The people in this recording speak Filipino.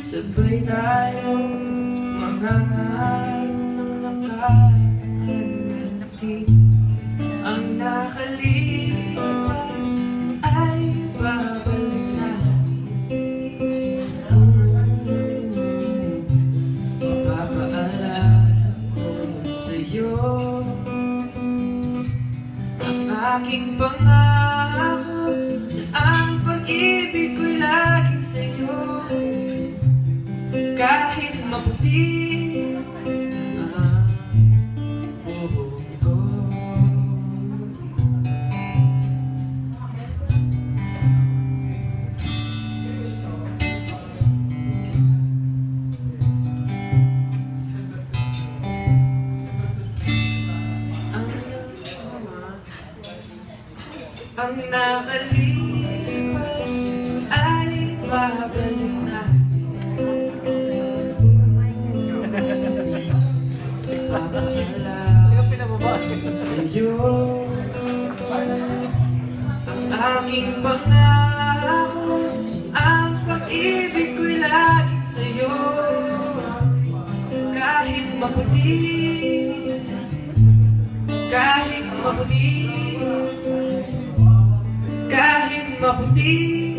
Sabay tayo Mangangarap ng nakaraan natin Ang nakalipas Ay babalik natin Papaalala ko sa'yo Ang aking pangako Maputi ang buhok ko Ang nakalipas Sa'yo Ang aking pangako Ang pag-ibig ko'y laging sa'yo Kahit maputi Kahit maputi Kahit maputi